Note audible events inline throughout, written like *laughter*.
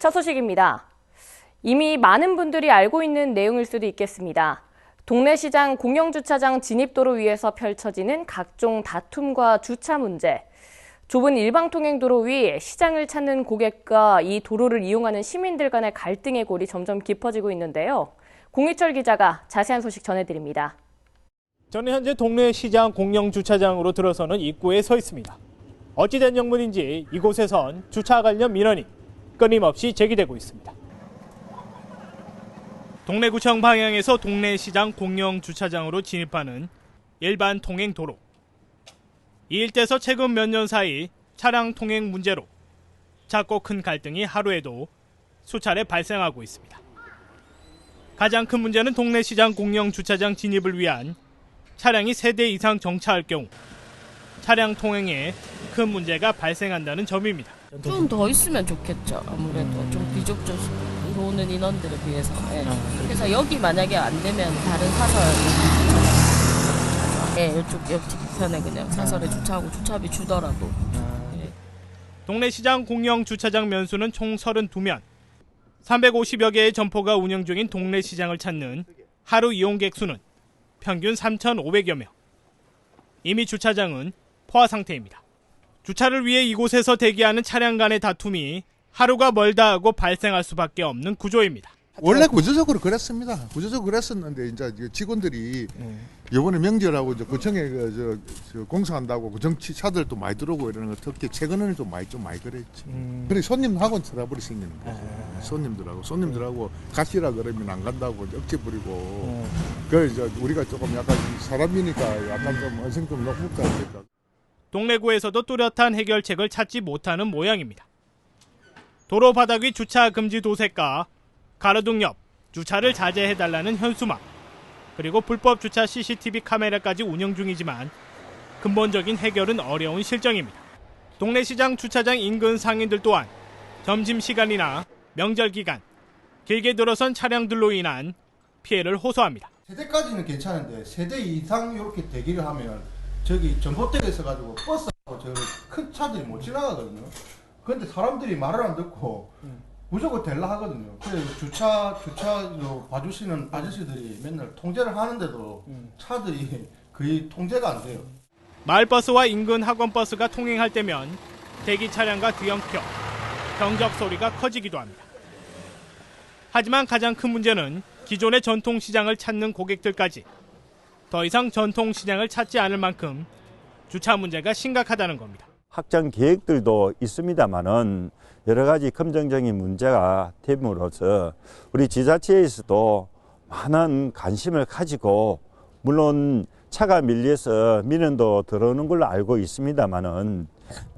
첫 소식입니다. 이미 많은 분들이 알고 있는 내용일 수도 있겠습니다. 동네 시장 공영주차장 진입도로 위에서 펼쳐지는 각종 다툼과 주차 문제. 좁은 일방통행도로 위 시장을 찾는 고객과 이 도로를 이용하는 시민들 간의 갈등의 골이 점점 깊어지고 있는데요. 공희철 기자가 자세한 소식 전해드립니다. 저는 현재 동네 시장 공영 주차장으로 들어서는 입구에 서 있습니다. 어찌된 영문인지 이곳에선 주차 관련 민원이 끊임없이 제기되고 있습니다. 동래구청 방향에서 동네 시장 공영 주차장으로 진입하는 일반 통행 도로. 이 일대에서 최근 몇 년 사이 차량 통행 문제로 작고 큰 갈등이 하루에도 수차례 발생하고 있습니다. 가장 큰 문제는 동네 시장 공영 주차장 진입을 위한 차량이 3대 이상 정차할 경우 차량 통행에 큰 문제가 발생한다는 점입니다. 좀 더 있으면 좋겠죠. 아무래도 좀 비좁적으로 오는 인원들에 비해서. 예. 그래서 여기 만약에 안 되면 다른 사설 예, 이쪽 옆 뒤편에 그냥 사설에 주차하고 주차비 주더라도 예. 동네 시장 공영 주차장 면수는 총 32면 350여 개의 점포가 운영 중인 동네 시장을 찾는 하루 이용객 수는 평균 3,500여 명. 이미 주차장은 포화 상태입니다. 주차를 위해 이곳에서 대기하는 차량 간의 다툼이 하루가 멀다 하고 발생할 수밖에 없는 구조입니다. 원래 구조적으로 그랬습니다. 구조적으로 그랬었는데 이제 직원들이 이번에 명절하고 이제 구청에 그 저, 저 공사한다고 구정치 차들도 많이 들어오고 이러는 거 특히 최근에는 좀 많이 좀 많이 그랬지. 그래 손님하고는 트러블이 생기는 거죠. 손님들하고 손님들하고 가시라 그러면 안 간다고 억지 부리고. 그 이제 우리가 조금 약간 사람이니까 약간 좀 언성 좀 높을까 그러니까. 동래구에서도 뚜렷한 해결책을 찾지 못하는 모양입니다. 도로 바닥 위 주차 금지 도색과 가로등 옆 주차를 자제해달라는 현수막 그리고 불법 주차 CCTV 카메라까지 운영 중이지만 근본적인 해결은 어려운 실정입니다. 동래시장 주차장 인근 상인들 또한 점심시간이나 명절 기간 길게 들어선 차량들로 인한 피해를 호소합니다. 세대까지는 괜찮은데 세대 이상 이렇게 대기를 하면 저기 전봇대에 서가지고 버스하고 저큰 차들이 못 지나가거든요. 근데 사람들이 말을 안 듣고 무조건 될라 하거든요. 그래서 주차 주차 요 봐주시는 아저씨들이 맨날 통제를 하는데도 차들이 *laughs* 거의 통제가 안 돼요. 마을버스와 인근 학원버스가 통행할 때면 대기 차량과 뒤엉켜 경적 소리가 커지기도 합니다. 하지만 가장 큰 문제는 기존의 전통시장을 찾는 고객들까지 더 이상 전통 시장을 찾지 않을 만큼 주차 문제가 심각하다는 겁니다. 확장 계획들도 있습니다만은 여러 가지 검증적인 문제가 됨으로써 우리 지자체에서도 많은 관심을 가지고 물론 차가 밀려서 민원도 들어오는 걸로 알고 있습니다만은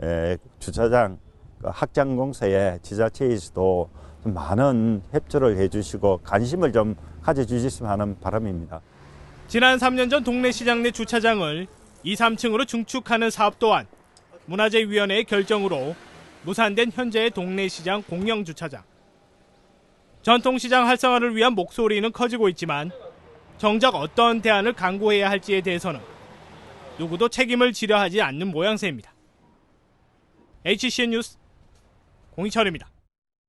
에, 주차장 그 확장 공사에 지자체에서도 좀 많은 협조를 해주시고 관심을 좀 가져주셨으면 하는 바람입니다. 지난 3년 전 동네 시장 내 주차장을 2, 3층으로 중축하는 사업 또한 문화재위원회의 결정으로 무산된 현재의 동네 시장 공영 주차장. 전통시장 활성화를 위한 목소리는 커지고 있지만 정작 어떤 대안을 강구해야 할지에 대해서는 누구도 책임을 지려 하지 않는 모양새입니다. HCN 뉴스 공희철입니다.